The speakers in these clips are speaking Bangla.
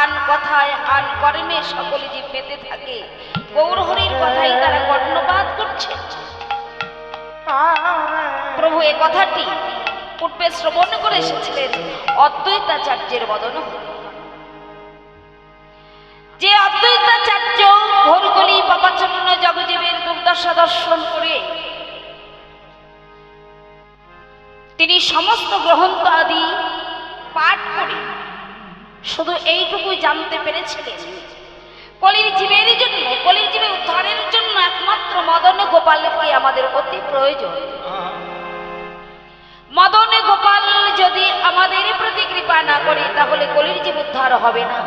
আন কথায় আন কর্মে সকলে যে পেতে থাকে, গৌরহরির কথাই তারা কর্ণপাত করছে। প্রভু এ কথাটি পূর্বে শ্রবণ করে এসেছিলেন অদ্বৈতাচার্যের বদন যে অদ্বৈতাচার্য ভোরগলি পাপাচন্ন জগজীবের দুর্দশা দর্শন করে, তিনি সমস্ত গ্রন্থ আদি পাঠ করে শুধু এইটুকুই জানতে পেরেছিলেন কলির জীবের জন্য, কলির জীবে উদ্ধারের জন্য একমাত্র মদন গোপালকে আমাদের অতি প্রয়োজন। মদন গোপাল যদি আমাদের প্রতি কৃপা না করে, তাহলে কলির জীব উদ্ধার হবে না।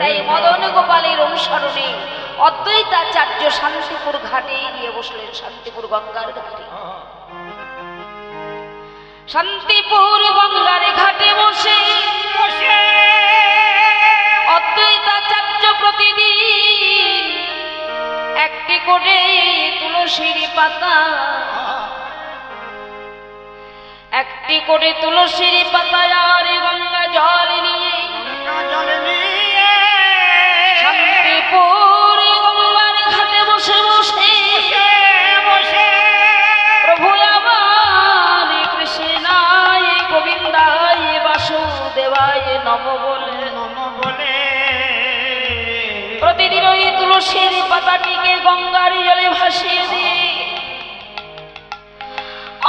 তাই মদন গোপালের অনুসরণে অদ্বৈতাচার্য শান্তিপুর ঘাটে গিয়ে বসলেন, শান্তিপুর গঙ্গার ঘাটে। শান্তিপুর গঙ্গার ঘাটে বসে একটি করে তুলসীর পাতা? একটি করে তুলসীর পাতা আর গঙ্গা জল নিয়ে শান্তিপুর গঙ্গার ঘাটে বসে বসে প্রভু আমার কৃষ্ণায় গোবিন্দায় বাসুদেবায় নম বলে। প্রতিদিন ওই তুলসীর পাতাটিকে গঙ্গার জলে ভাসিয়ে দিয়ে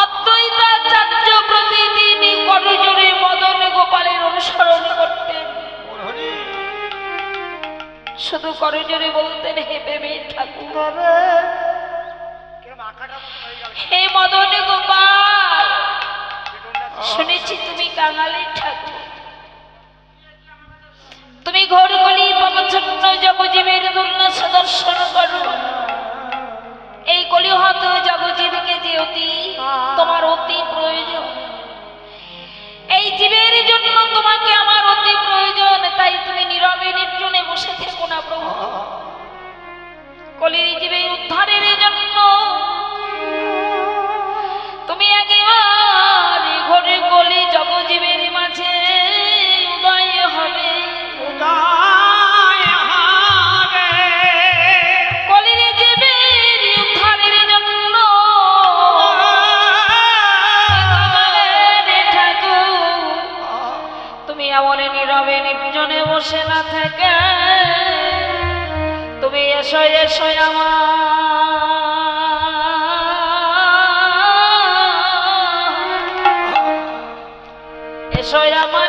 অদ্বৈতাচার্য প্রতিদিন করজোরে মদন গোপালের অনুসরণ করতেন। শুধু করজোরে বলতেন, হে প্রেমের ঠাকুর, হে মদন গোপাল, শুনেছি তুমি কাঙালের ঠাকুর। তুমি আমলে নীরবে নির্জনে বসে না থেকে। তুমি এসো এসো আমার। এসো আমার।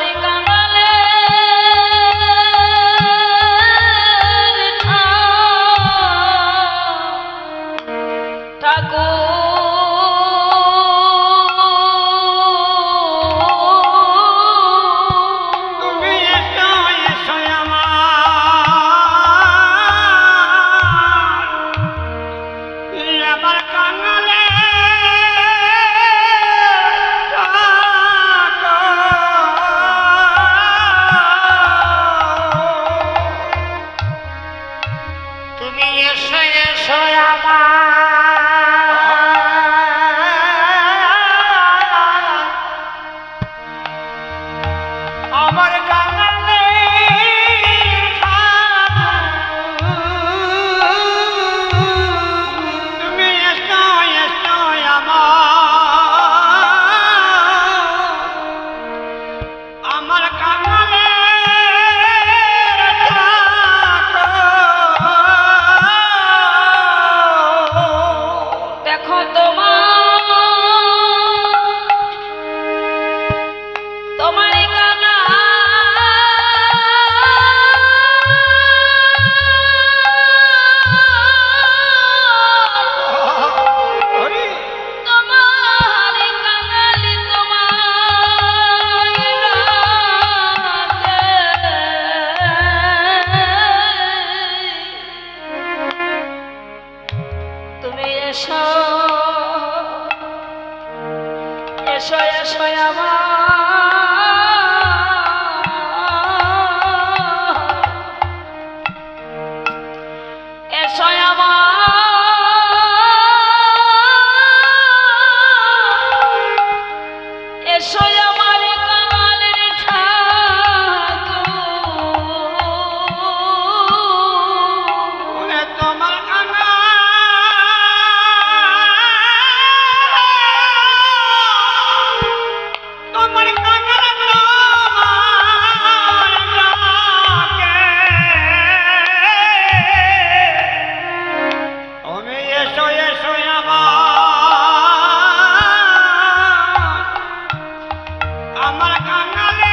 এসো। এসো এসো আমার Ha, ha, ha, ha,